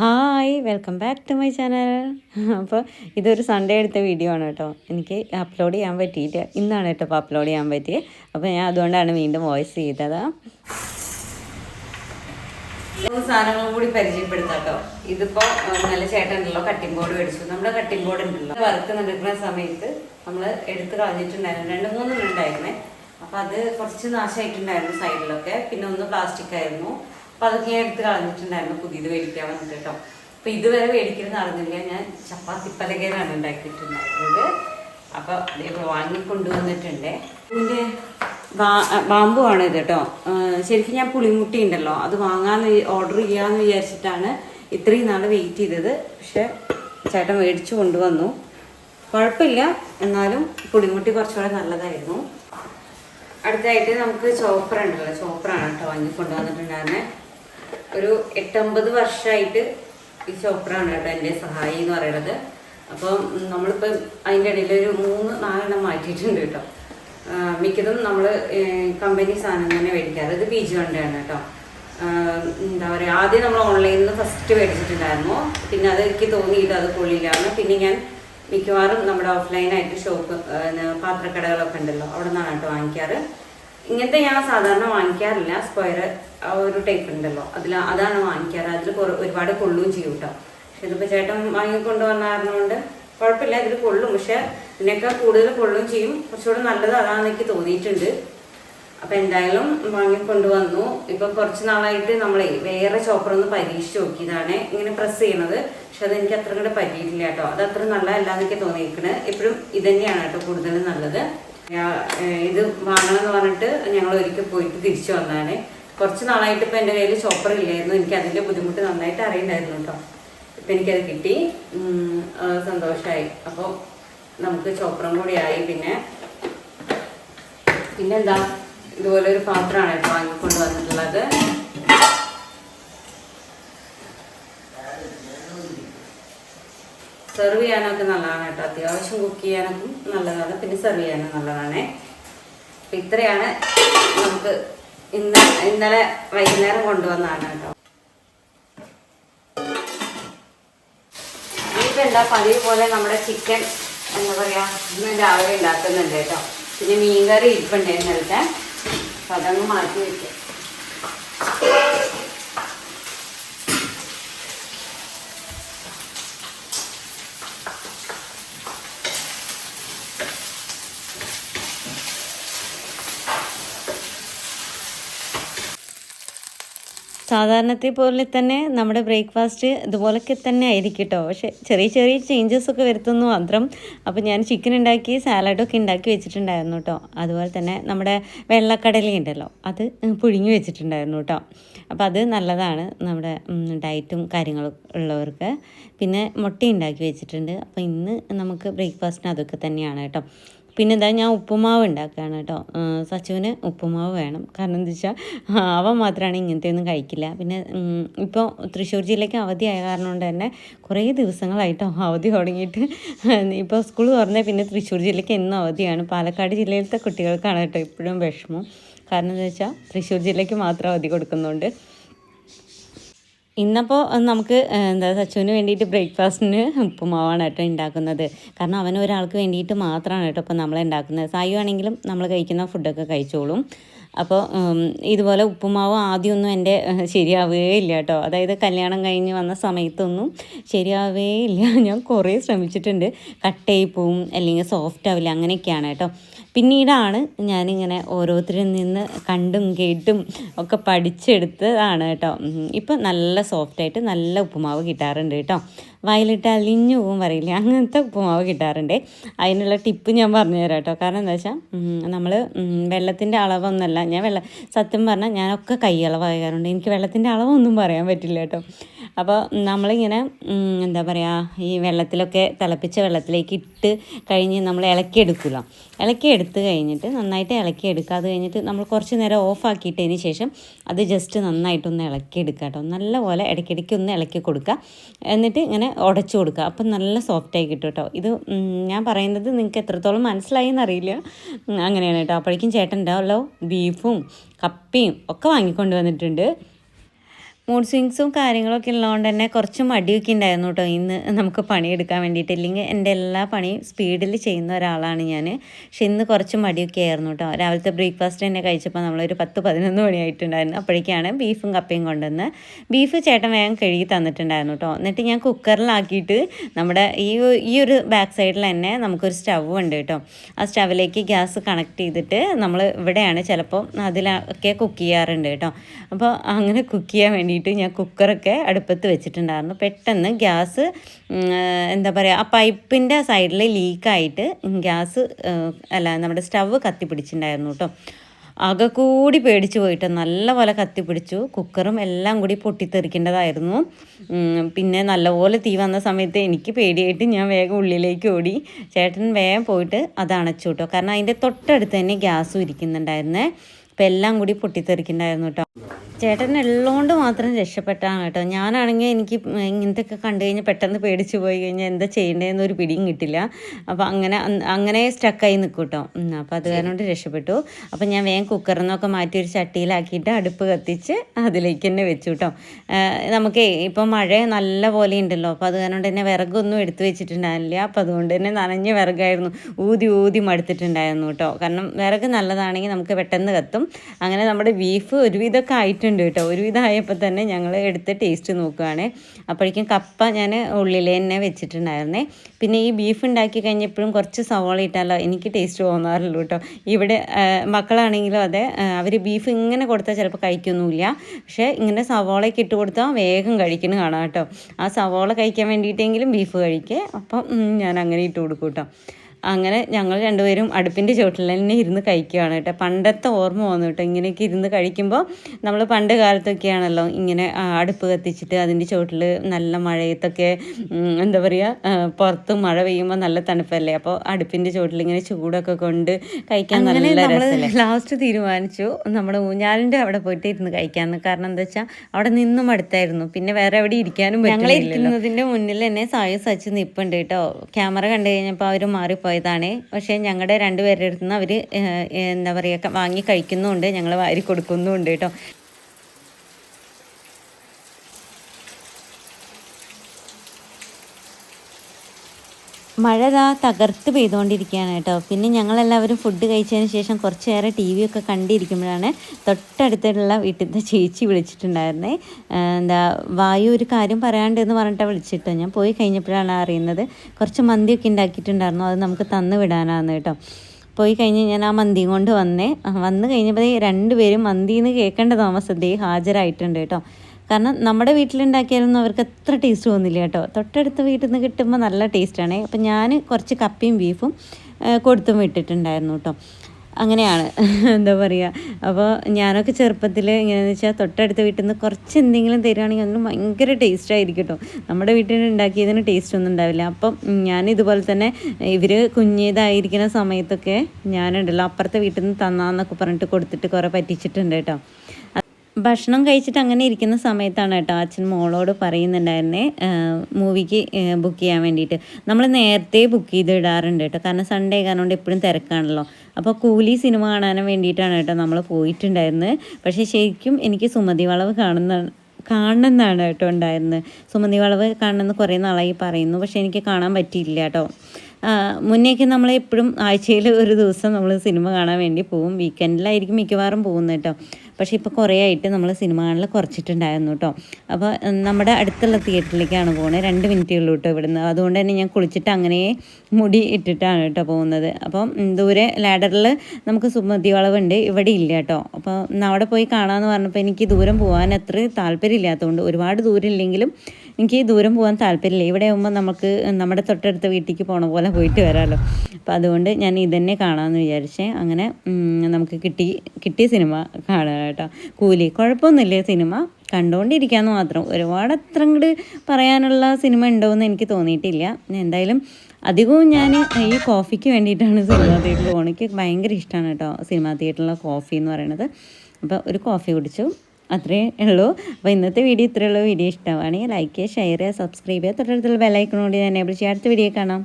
Hi welcome back to my channel. അപ്പോൾ ഇതൊരു Sunday എടുത്ത വീഡിയോ ആണ് കേട്ടോ. എനിക്ക് അപ്ലോഡ് ചെയ്യാൻ പറ്റിയിട്ട് ഇന്നാണ് കേട്ടോ അപ്പോൾ അപ്ലോഡ് ചെയ്യാൻ പറ്റിയത് അപ്പോൾ ഞാൻ അതുകൊണ്ടാണ് വീണ്ടും വോയിസ് ചെയ്തത്. സാധനങ്ങളും കൂടി പരിചയപ്പെടുത്താം കേട്ടോ. ഇതിപ്പോൾ നല്ല ചേട്ടനുണ്ടല്ലോ കട്ടിംഗ് ബോർഡ് മേടിച്ചു. നമ്മുടെ കട്ടിംഗ് ബോർഡ് ഉണ്ടല്ലോ. വർക്ക് നടക്കുന്ന സമയത്ത് നമ്മൾ എടുത്ത് കളഞ്ഞിട്ടുണ്ടായിരുന്നു. രണ്ട് മൂന്നെണ്ണം ഉണ്ടായിരുന്നേ. അപ്പോൾ അത് കുറച്ച് നാശമായിട്ടുണ്ടായിരുന്നു സൈഡിലൊക്കെ പിന്നെ ഒന്ന് പ്ലാസ്റ്റിക് ആയിരുന്നു. അപ്പോൾ അതൊക്കെ ഞാൻ എടുത്ത് കളഞ്ഞിട്ടുണ്ടായിരുന്നു പുതിയത് മേടിക്കാൻ വന്നിട്ട് കേട്ടോ. ഇതുവരെ മേടിക്കുന്ന നടന്നില്ല ഞാൻ ചപ്പാത്തി പലകേനാണ് ഉണ്ടാക്കിയിട്ടുണ്ടായിരുന്നത്. അപ്പോൾ അതേപോലെ വാങ്ങിക്കൊണ്ടുവന്നിട്ടുണ്ട്. ഇതിന്റെ ബാമ്പു ആണ് ഇത് കേട്ടോ. ശരിക്കും ഞാൻ പുളിമുട്ടി ഉണ്ടല്ലോ. അത് വാങ്ങാൻ ഓർഡർ ചെയ്യാന്ന് വിചാരിച്ചിട്ടാണ് ഇത്രയും നാൾ വെയിറ്റ് ചെയ്തത്. പക്ഷെ ചേട്ടൻ മേടിച്ചു കൊണ്ടുവന്നു. കുഴപ്പമില്ല. എന്നാലും പുളിമുട്ടി കുറച്ചുകൂടെ നല്ലതായിരുന്നു. അടുത്തായിട്ട് നമുക്ക് ചോപ്പർ ഉണ്ടല്ലോ. ചോപ്പറാണ് കേട്ടോ വാങ്ങി കൊണ്ടുവന്നിട്ടുണ്ടായിരുന്നെ ഒരു എട്ടൊമ്പത് വർഷമായിട്ട് ഈ ചോപ്പറാണ് കേട്ടോ എന്റെ സഹായി എന്ന് പറയുന്നത് അപ്പം ഉം, നമ്മളിപ്പം അതിന്റെ ഇടയിൽ ഒരു മൂന്ന് നാലെണ്ണം മാറ്റിയിട്ടുണ്ട് കേട്ടോ. മിക്കതും നമ്മൾ കമ്പനി സാധനം തന്നെ മേടിക്കാറ് ഇത് പി ജി കൊണ്ടാണ് കേട്ടോ. എന്താ പറയുക ആദ്യം നമ്മൾ ഓൺലൈനിൽ നിന്ന് ഫസ്റ്റ് മേടിച്ചിട്ടുണ്ടായിരുന്നു. പിന്നെ അത് എനിക്ക് തോന്നിയിട്ട് അത് കൊള്ളില്ലാന്ന്. പിന്നെ ഞാൻ മിക്കവാറും നമ്മുടെ ഓഫ്ലൈനായിട്ട് ഷോപ്പ് പാത്രക്കടകളൊക്കെ ഉണ്ടല്ലോ അവിടെ നിന്നാണ് കേട്ടോ വാങ്ങിക്കാറ്. ഇങ്ങനത്തെ ഞാൻ സാധാരണ വാങ്ങിക്കാറില്ല. സ്ക്വയർ ആ ഒരു ടൈപ്പ് ഉണ്ടല്ലോ. അതിൽ അതാണ് വാങ്ങിക്കാറ്. അതിൽ ഒരുപാട് കൊള്ളുകയും ചെയ്യും കേട്ടോ പക്ഷെ ഇതിപ്പോൾ ചേട്ടൻ വാങ്ങിക്കൊണ്ട് വന്ന കാരണം കൊണ്ട് കുഴപ്പമില്ല ഇതിൽ കൊള്ളും. പക്ഷെ ഇതിനേക്കാൾ കൂടുതൽ കൊള്ളുകയും ചെയ്യും. കുറച്ചുകൂടെ നല്ലത് അതാണെന്ന് എനിക്ക് തോന്നിയിട്ടുണ്ട്. അപ്പം എന്തായാലും വാങ്ങിക്കൊണ്ടുവന്നു ഇപ്പം കുറച്ച് നാളായിട്ട് നമ്മളെ വേറെ ചോപ്പർ ഒന്ന് പരീക്ഷിച്ച് നോക്കിയതാണ്. ഇങ്ങനെ പ്രസ് ചെയ്യണത്. പക്ഷെ അത് എനിക്ക് അത്ര കൂടെ പറ്റിയിട്ടില്ല കേട്ടോ അത് അത്ര നല്ലതല്ല എന്നൊക്കെ തോന്നിയിരിക്കണത് എപ്പോഴും ഇതന്നെയാണ് തന്നെയാണ് കേട്ടോ കൂടുതലും നല്ലത്. ഇത് വാങ്ങണം എന്ന് പറഞ്ഞിട്ട് ഞങ്ങൾ ഒരിക്കൽ പോയിട്ട് തിരിച്ചു വന്നാണ് കുറച്ച് നാളായിട്ട് ഇപ്പം എന്റെ കയ്യിൽ ചോപ്പർ ഇല്ലായിരുന്നു. എനിക്ക് അതിന്റെ ബുദ്ധിമുട്ട് നന്നായിട്ട് അറിയണ്ടായിരുന്നു കേട്ടോ. ഇപ്പം എനിക്കത് കിട്ടി. സന്തോഷമായി അപ്പോൾ നമുക്ക് ചോപ്പറും കൂടി ആയി. പിന്നെ പിന്നെന്താ? ഇതുപോലെ ഒരു പാത്രമാണ് വാങ്ങിക്കൊണ്ട് വന്നിട്ടുള്ളത് സെർവ് ചെയ്യാനൊക്കെ നല്ലതാണ് കേട്ടോ. അത്യാവശ്യം കുക്ക് ചെയ്യാനൊക്കെ നല്ലതാണ്. പിന്നെ സെർവ് ചെയ്യാനും നല്ലതാണ്. അപ്പൊ ഇത്രയാണ് നമുക്ക് ഇന്ന ഇന്നലെ വൈകുന്നേരം കൊണ്ടുവന്നതാണ് കേട്ടോ. ഇനിയിപ്പോൾ എന്താ പതിവ് പോലെ നമ്മുടെ ചിക്കൻ എന്താ പറയാ ഇന്ന് രാവിലെ ഉണ്ടാക്കുന്നുണ്ട് കേട്ടോ. പിന്നെ മീൻകറി ഇരിപ്പുണ്ട് ഇന്നലത്തെ. അപ്പൊ അതങ്ങ് മാറ്റി വെക്കാം. സാധാരണത്തെ പോലെ തന്നെ നമ്മുടെ ബ്രേക്ക്ഫാസ്റ്റ് ഇതുപോലൊക്കെ തന്നെ ആയിരിക്കും കേട്ടോ പക്ഷെ ചെറിയ ചെറിയ ചേഞ്ചസ് ഒക്കെ വരുത്തുന്നു മാത്രം. അപ്പോൾ ഞാൻ ചിക്കൻ ഉണ്ടാക്കി സാലഡൊക്കെ ഉണ്ടാക്കി വെച്ചിട്ടുണ്ടായിരുന്നു കേട്ടോ അതുപോലെ തന്നെ നമ്മുടെ വെള്ളക്കടല ഉണ്ടല്ലോ അത് പുഴുങ്ങി വെച്ചിട്ടുണ്ടായിരുന്നു കേട്ടോ അപ്പോൾ അത് നല്ലതാണ് നമ്മുടെ ഡയറ്റും കാര്യങ്ങളും ഉള്ളവർക്ക്. പിന്നെ മുട്ട ഉണ്ടാക്കി വെച്ചിട്ടുണ്ട്. അപ്പോൾ ഇന്ന് നമുക്ക് ബ്രേക്ക്ഫാസ്റ്റിന് അതൊക്കെ തന്നെയാണ് കേട്ടോ പിന്നെ എന്താ ഞാൻ ഉപ്പുമാവ് ഉണ്ടാക്കുകയാണ് കേട്ടോ. സച്ചുവിന് ഉപ്പുമാവ് വേണം. കാരണം എന്താ വെച്ചാൽ അവൻ മാത്രമാണ് ഇങ്ങനത്തെ ഒന്നും കഴിക്കില്ല. പിന്നെ ഇപ്പോൾ തൃശ്ശൂർ ജില്ലയ്ക്ക് അവധിയായ കാരണം കൊണ്ട് തന്നെ കുറേ ദിവസങ്ങളായിട്ടോ അവധി തുടങ്ങിയിട്ട്. ഇപ്പോൾ സ്കൂൾ തുറന്നേ പിന്നെ തൃശ്ശൂർ ജില്ലയ്ക്ക് എന്നും അവധിയാണ്. പാലക്കാട് ജില്ലയിലത്തെ കുട്ടികൾക്കാണ് കേട്ടോ ഇപ്പോഴും വിഷമം. കാരണം എന്താ വെച്ചാൽ തൃശ്ശൂർ ജില്ലയ്ക്ക് മാത്രം അവധി കൊടുക്കുന്നുണ്ട്. ഇന്നപ്പോൾ നമുക്ക് എന്താ സച്ചുവിന് വേണ്ടിയിട്ട് ബ്രേക്ക്ഫാസ്റ്റിന് ഉപ്പുമാവാണ് കേട്ടോ ഉണ്ടാക്കുന്നത് കാരണം അവൻ ഒരാൾക്ക് വേണ്ടിയിട്ട് മാത്രമാണ് കേട്ടോ ഇപ്പോൾ നമ്മൾ ഉണ്ടാക്കുന്നത് സായു ആണെങ്കിലും നമ്മൾ കഴിക്കുന്ന ഫുഡൊക്കെ കഴിച്ചോളും. അപ്പോൾ ഇതുപോലെ ഉപ്പുമാവ് ആദ്യമൊന്നും എന്റെ ശരിയാവുകയേ ശരിയാവേ ഇല്ല കേട്ടോ. അതായത് കല്യാണം കഴിഞ്ഞ് വന്ന സമയത്തൊന്നും ശരിയാവേ ഇല്ല. ഞാൻ കുറേ ശ്രമിച്ചിട്ടുണ്ട്. കട്ടയായി പോവും അല്ലെങ്കിൽ സോഫ്റ്റ് ആവില്ല അങ്ങനെയൊക്കെയാണ് കേട്ടോ. പിന്നീടാണ് ഞാനിങ്ങനെ ഓരോരുത്തരിൽ നിന്ന് കണ്ടും കേട്ടും ഒക്കെ പഠിച്ചെടുത്തതാണ് കേട്ടോ. ഇപ്പം നല്ല സോഫ്റ്റായിട്ട് നല്ല ഉപ്പുമാവ് കിട്ടാറുണ്ട് കേട്ടോ. വയലിട്ട് അലിഞ്ഞു പോകും പറയില്ലേ അങ്ങനത്തെ ഉപ്പുമാവ് കിട്ടാറുണ്ട്. അതിനുള്ള ടിപ്പ് ഞാൻ പറഞ്ഞു തരാം കേട്ടോ. കാരണം എന്താ വെച്ചാൽ നമ്മൾ വെള്ളത്തിന്റെ അളവൊന്നല്ല. ഞാൻ വെള്ളം സത്യം പറഞ്ഞാൽ ഞാനൊക്കെ കൈയളവായ കാരണം എനിക്ക് വെള്ളത്തിന്റെ അളവൊന്നും പറയാൻ പറ്റില്ല കേട്ടോ. അപ്പോൾ നമ്മളിങ്ങനെ എന്താ പറയുക ഈ വെള്ളത്തിലൊക്കെ തിളപ്പിച്ച വെള്ളത്തിലേക്ക് ഇട്ട് കഴിഞ്ഞ് നമ്മൾ ഇളക്കിയെടുക്കില്ല ഇളക്കിയെടുത്ത് കഴിഞ്ഞിട്ട് നന്നായിട്ട് ഇളക്കിയെടുക്കുക അത് കഴിഞ്ഞിട്ട് നമ്മൾ കുറച്ച് നേരം ഓഫ് ആക്കിയിട്ടതിന് ശേഷം അത് ജസ്റ്റ് നന്നായിട്ടൊന്ന് ഇളക്കിയെടുക്കുക കേട്ടോ. നല്ലപോലെ ഇടയ്ക്കിടയ്ക്ക് ഒന്ന് ഇളക്കി കൊടുക്കുക. എന്നിട്ട് ഇങ്ങനെ ഉടച്ചു കൊടുക്കുക. അപ്പം നല്ല സോഫ്റ്റായി കിട്ടും കേട്ടോ. ഇത് ഞാൻ പറയുന്നത് നിങ്ങൾക്ക് എത്രത്തോളം മനസ്സിലായി എന്നറിയില്ല. അങ്ങനെയാണ് കേട്ടോ. അപ്പോഴേക്കും ചേട്ടൻ ഉണ്ടാവല്ലോ ബീഫും കപ്പയും ഒക്കെ വാങ്ങിക്കൊണ്ട് വന്നിട്ടുണ്ട്. മൂഡ് സ്വിങ്സും കാര്യങ്ങളൊക്കെ ഉള്ളതുകൊണ്ട് തന്നെ കുറച്ച് മടിയൊക്കെ ഉണ്ടായിരുന്നു കേട്ടോ. ഇന്ന് നമുക്ക് പണിയെടുക്കാൻ വേണ്ടിയിട്ട്. ഇല്ലെങ്കിൽ എന്റെ എല്ലാ പണിയും സ്പീഡിൽ ചെയ്യുന്ന ഒരാളാണ് ഞാൻ പക്ഷെ ഇന്ന് കുറച്ച് മടിയൊക്കെ ആയിരുന്നു കേട്ടോ. രാവിലത്തെ ബ്രേക്ക്ഫാസ്റ്റ് തന്നെ കഴിച്ചപ്പോൾ നമ്മളൊരു പത്ത് പതിനൊന്ന് മണിയായിട്ടുണ്ടായിരുന്നു. അപ്പോഴേക്കാണ് ബീഫും കപ്പയും കൊണ്ടുവന്ന് ബീഫ് ചേട്ടൻ വേഗം കഴുകി തന്നിട്ടുണ്ടായിരുന്നു കേട്ടോ. എന്നിട്ട് ഞാൻ കുക്കറിലാക്കിയിട്ട് നമ്മുടെ ഈ ഈ ഒരു ബാക്ക് സൈഡിൽ തന്നെ നമുക്കൊരു സ്റ്റവ് ഉണ്ട് കേട്ടോ. ആ സ്റ്റവിലേക്ക് ഗ്യാസ് കണക്ട് ചെയ്തിട്ട് നമ്മൾ ഇവിടെയാണ് ചിലപ്പോൾ അതിലൊക്കെ കുക്ക് ചെയ്യാറുണ്ട് കേട്ടോ. അപ്പോൾ അങ്ങനെ കുക്ക് ചെയ്യാൻ വേണ്ടിയിട്ട് ഞാൻ കുക്കറൊക്കെ അടുപ്പത്ത് വെച്ചിട്ടുണ്ടായിരുന്നു. പെട്ടെന്ന് ഗ്യാസ് എന്താ പറയുക ആ പൈപ്പിന്റെ സൈഡിൽ ലീക്കായിട്ട് ഗ്യാസ് അല്ല നമ്മുടെ സ്റ്റവ് കത്തിപ്പിടിച്ചിട്ടുണ്ടായിരുന്നു കേട്ടോ. ആകെ കൂടി പേടിച്ച് പോയിട്ട് നല്ലപോലെ കത്തിപ്പിടിച്ചു. കുക്കറും എല്ലാം കൂടി പൊട്ടിത്തെറിക്കേണ്ടതായിരുന്നു. പിന്നെ നല്ലപോലെ തീ വന്ന സമയത്ത് എനിക്ക് പേടിയായിട്ട് ഞാൻ വേഗം ഉള്ളിലേക്ക് ഓടി. ചേട്ടൻ വേഗം പോയിട്ട് അത് അണച്ചു കേട്ടോ. കാരണം അതിന്റെ തൊട്ടടുത്ത് തന്നെ ഗ്യാസും ഇരിക്കുന്നുണ്ടായിരുന്നേ. അപ്പം എല്ലാം കൂടി പൊട്ടിത്തെറിക്കുന്നുണ്ടായിരുന്നു കേട്ടോ. ചേട്ടൻ ഉള്ളതുകൊണ്ട് മാത്രം രക്ഷപ്പെട്ടാണ് കേട്ടോ. ഞാനാണെങ്കിൽ എനിക്ക് ഇങ്ങനത്തെയൊക്കെ കണ്ടു കഴിഞ്ഞാൽ പെട്ടെന്ന് പേടിച്ച് പോയി കഴിഞ്ഞാൽ എന്താ ചെയ്യേണ്ടതെന്ന് ഒരു പിടിയും കിട്ടില്ല. അപ്പോൾ അങ്ങനെ അങ്ങനെ സ്റ്റക്കായി നിൽക്കും കേട്ടോ. അപ്പോൾ അത് കാരണം കൊണ്ട് രക്ഷപ്പെട്ടു. അപ്പോൾ ഞാൻ വേഗം കുക്കറിൽ നിന്നൊക്കെ മാറ്റി ഒരു ചട്ടിയിലാക്കിയിട്ട് അടുപ്പ് കത്തിച്ച് അതിലേക്ക് തന്നെ വെച്ചു കേട്ടോ. നമുക്ക് ഇപ്പോൾ മഴ നല്ല പോലെ ഉണ്ടല്ലോ. അപ്പോൾ അത് കാരണം കൊണ്ട് തന്നെ വിറകൊന്നും എടുത്തു വെച്ചിട്ടുണ്ടായിരുന്നില്ല. അപ്പോൾ അതുകൊണ്ട് തന്നെ നനഞ്ഞ വിറകായിരുന്നു. ഊതി ഊതി മടുത്തിട്ടുണ്ടായിരുന്നു കേട്ടോ. കാരണം വിറക് നല്ലതാണെങ്കിൽ നമുക്ക് പെട്ടെന്ന് കത്തും. അങ്ങനെ നമ്മുടെ ബീഫ് ഒരുവിധമൊക്കെ ആയിട്ടുണ്ട്. ഉണ്ട് കേട്ടോ. ഒരുവിധമായപ്പോൾ തന്നെ ഞങ്ങൾ എടുത്ത് ടേസ്റ്റ് നോക്കുകയാണ് അപ്പോഴേക്കും കപ്പ ഞാൻ ഉള്ളിൽ തന്നെ വെച്ചിട്ടുണ്ടായിരുന്നേ. പിന്നെ ഈ ബീഫ് ഉണ്ടാക്കി കഴിഞ്ഞപ്പോഴും കുറച്ച് സവോള ഇട്ടാലോ എനിക്ക് ടേസ്റ്റ് തോന്നാറുള്ളൂ കേട്ടോ. ഇവിടെ മക്കളാണെങ്കിലും അതെ അവർ ബീഫ് ഇങ്ങനെ കൊടുത്താൽ ചിലപ്പോൾ കഴിക്കൊന്നുമില്ല. പക്ഷേ ഇങ്ങനെ സവോളയ്ക്ക് ഇട്ട് കൊടുത്താൽ വേഗം കഴിക്കുന്നു കാണാം കേട്ടോ. ആ സവോള കഴിക്കാൻ വേണ്ടിയിട്ടെങ്കിലും ബീഫ് കഴിക്കേ. അപ്പം ഞാൻ അങ്ങനെ ഇട്ട് കൊടുക്കും കേട്ടോ. അങ്ങനെ ഞങ്ങൾ രണ്ടുപേരും അടുപ്പിന്റെ ചുവട്ടിൽ തന്നെ ഇരുന്ന് കഴിക്കുകയാണ് കേട്ടോ. പണ്ടത്തെ ഓർമ്മ വന്നു കേട്ടോ. ഇങ്ങനെയൊക്കെ ഇരുന്ന് കഴിക്കുമ്പോൾ നമ്മൾ പണ്ട് കാലത്തൊക്കെയാണല്ലോ ഇങ്ങനെ അടുപ്പ് കത്തിച്ചിട്ട് അതിന്റെ ചുവട്ടിൽ നല്ല മഴയത്തൊക്കെ എന്താ പറയുക പുറത്ത് മഴ പെയ്യുമ്പോൾ നല്ല തണുപ്പല്ലേ? അപ്പോൾ അടുപ്പിന്റെ ചുവട്ടിൽ ഇങ്ങനെ ചൂടൊക്കെ കൊണ്ട് കഴിക്കാൻ നല്ല രസമല്ലേ ലാസ്റ്റ് തീരുമാനിച്ചു നമ്മുടെ ഊഞ്ഞാലിന്റെ അവിടെ പോയിട്ട് ഇരുന്ന് കഴിക്കാമെന്ന് കാരണം എന്താ വെച്ചാൽ അവിടെ നിന്നും അടുത്തായിരുന്നു. പിന്നെ വേറെ എവിടെ ഇരിക്കാനും ഞങ്ങൾ ഇരിക്കുന്നതിന്റെ മുന്നിൽ തന്നെ സായു സച്ച് നിപ്പുണ്ട് കേട്ടോ. ക്യാമറ കണ്ടു കഴിഞ്ഞപ്പോൾ അവർ മാറിപ്പോയി. പോയതാണ്. പക്ഷേ ഞങ്ങളുടെ രണ്ടുപേരുടെ അടുത്തുനിന്ന് അവർ എന്താ പറയുക വാങ്ങി കഴിക്കുന്നുമുണ്ട് ഞങ്ങൾ വാരി കൊടുക്കുന്നുമുണ്ട് കേട്ടോ. മഴ ഇതാ തകർത്ത് പെയ്തുകൊണ്ടിരിക്കുകയാണ് കേട്ടോ. പിന്നെ ഞങ്ങളെല്ലാവരും ഫുഡ് കഴിച്ചതിന് ശേഷം കുറച്ച് നേരം ടി വി ഒക്കെ കണ്ടിരിക്കുമ്പോഴാണ് തൊട്ടടുത്തുള്ള വീട്ടിലത്തെ ചേച്ചി വിളിച്ചിട്ടുണ്ടായിരുന്നേ. എന്താ വായു ഒരു കാര്യം പറയാണ്ട് എന്ന് പറഞ്ഞിട്ട് വിളിച്ചിട്ടോ? ഞാൻ പോയി കഴിഞ്ഞപ്പോഴാണ് അറിയുന്നത്. കുറച്ച് മന്തിയൊക്കെ ഉണ്ടാക്കിയിട്ടുണ്ടായിരുന്നു. അത് നമുക്ക് തന്നു വിടാനാണ് കേട്ടോ. പോയി കഴിഞ്ഞ് ഞാൻ ആ മന്തിയും കൊണ്ട് വന്നേ. വന്ന് കഴിഞ്ഞപ്പോൾ രണ്ടുപേരും മന്തിന്ന് കേൾക്കേണ്ട താമസത്തെ ഹാജരായിട്ടുണ്ട് കേട്ടോ. കാരണം നമ്മുടെ വീട്ടിലുണ്ടാക്കിയാലൊന്നും അവർക്ക് അത്ര ടേസ്റ്റ് തോന്നില്ല കേട്ടോ. തൊട്ടടുത്ത വീട്ടിൽ നിന്ന് കിട്ടുമ്പോൾ നല്ല ടേസ്റ്റാണ് അപ്പം ഞാൻ കുറച്ച് കപ്പയും ബീഫും കൊടുത്തും വിട്ടിട്ടുണ്ടായിരുന്നു കേട്ടോ. അങ്ങനെയാണ്. എന്താ പറയുക അപ്പോൾ ഞാനൊക്കെ ചെറുപ്പത്തിൽ ഇങ്ങനെയെന്ന് വെച്ചാൽ തൊട്ടടുത്ത വീട്ടിൽ നിന്ന് കുറച്ച് എന്തെങ്കിലും തരികയാണെങ്കിൽ അതിന് ഭയങ്കര ടേസ്റ്റ് ആയിരിക്കും കേട്ടോ. നമ്മുടെ വീട്ടിൽ ഉണ്ടാക്കിയതിന് ടേസ്റ്റ് ഒന്നും ഉണ്ടാവില്ല. അപ്പം ഞാൻ ഇതുപോലെ തന്നെ ഇവർ കുഞ്ഞിതായിരിക്കുന്ന സമയത്തൊക്കെ ഞാനുണ്ടല്ലോ അപ്പുറത്തെ വീട്ടിൽ നിന്ന് തന്നാന്നൊക്കെ പറഞ്ഞിട്ട് കൊടുത്തിട്ട് കുറേ പറ്റിച്ചിട്ടുണ്ട് കേട്ടോ. ഭക്ഷണം കഴിച്ചിട്ട് അങ്ങനെ ഇരിക്കുന്ന സമയത്താണ് കേട്ടോ അച്ഛൻ മോളോട് പറയുന്നുണ്ടായിരുന്നേ മൂവിക്ക് ബുക്ക് ചെയ്യാൻ വേണ്ടിയിട്ട്. നമ്മൾ നേരത്തെ ബുക്ക് ചെയ്ത് ഇടാറുണ്ട് കേട്ടോ. കാരണം സൺഡേ കാരണം എപ്പോഴും തിരക്കാണല്ലോ. അപ്പോൾ കൂലി സിനിമ കാണാനും വേണ്ടിയിട്ടാണ് കേട്ടോ നമ്മൾ പോയിട്ടുണ്ടായിരുന്നത്. പക്ഷേ ശരിക്കും എനിക്ക് സുമതി വളവ് കാണുന്ന കാണണമെന്നാണ് കേട്ടോ ഉണ്ടായിരുന്നത്. സുമതി വളവ് കാണണമെന്ന് കുറേ നാളായി പറയുന്നു. പക്ഷേ എനിക്ക് കാണാൻ പറ്റിയില്ല കേട്ടോ. മുന്നേക്ക് നമ്മൾ എപ്പോഴും ആഴ്ചയിൽ ഒരു ദിവസം നമ്മൾ സിനിമ കാണാൻ വേണ്ടി പോവും. വീക്കെൻഡിലായിരിക്കും മിക്കവാറും പോകുന്നത് കേട്ടോ. പക്ഷേ ഇപ്പോൾ കുറേ ആയിട്ട് നമ്മൾ സിനിമ കുറച്ചിട്ടുണ്ടായിരുന്നു കേട്ടോ അപ്പോൾ നമ്മുടെ അടുത്തുള്ള തിയേറ്ററിലേക്കാണ് പോകുന്നത് രണ്ട് മിനിറ്റേ ഉള്ളൂ കേട്ടോ ഇവിടുന്ന്. അതുകൊണ്ട് തന്നെ ഞാൻ കുളിച്ചിട്ട് അങ്ങനെ മുടി ഇട്ടിട്ടാണ് കേട്ടോ പോകുന്നത്. അപ്പം ദൂരെ ലാഡറിൽ നമുക്ക് സുമതി വളവുണ്ട് ഇവിടെ ഇല്ല കേട്ടോ അപ്പോൾ അവിടെ പോയി കാണാമെന്ന് പറഞ്ഞപ്പോൾ എനിക്ക് ദൂരം പോകാൻ അത്ര താല്പര്യമില്ലാത്തതുകൊണ്ട് ഒരുപാട് ദൂരം ഇല്ലെങ്കിലും എനിക്ക് ദൂരം പോകാൻ താല്പര്യമില്ല. ഇവിടെ ആകുമ്പോൾ നമുക്ക് നമ്മുടെ തൊട്ടടുത്ത വീട്ടിലേക്ക് പോണ പോലെ പോയിട്ട് വരാമല്ലോ അപ്പോൾ അതുകൊണ്ട് ഞാൻ ഇതന്നെ കാണാമെന്ന് വിചാരിച്ചേ. അങ്ങനെ നമുക്ക് കിട്ടി കിട്ടിയ സിനിമ കാണാൻ കേട്ടോ. കൂലി. കുഴപ്പമൊന്നുമില്ല സിനിമ. കണ്ടുകൊണ്ടിരിക്കാമെന്ന് മാത്രം. ഒരുപാട് അത്ര പറയാനുള്ള സിനിമ ഉണ്ടോയെന്ന് എനിക്ക് തോന്നിയിട്ടില്ല. എന്തായാലും അധികവും ഞാൻ ഈ കോഫിക്ക് വേണ്ടിയിട്ടാണ് സിനിമാ തിയേറ്ററിൽ പോകുന്നത് എനിക്ക് ഭയങ്കര ഇഷ്ടമാണ് കേട്ടോ സിനിമാ തിയേറ്ററിലെ കോഫി എന്ന് പറയുന്നത്. അപ്പോൾ ഒരു കോഫി കുടിച്ചു. അത്രേ ഉള്ളൂ. അപ്പോൾ ഇന്നത്തെ വീഡിയോ ഇത്രയുള്ള വീഡിയോ ഇഷ്ടമാണെങ്കിൽ ലൈക്ക് ചെയ്യുക ഷെയർ ചെയ്യുക സബ്സ്ക്രൈബ് ചെയ്യുക തൊട്ടടുത്തുള്ള ബെല്ലൈക്കണോട് ഞാൻ എനേബിൾ ചെയ്യുക അടുത്ത വീഡിയോ കാണാം.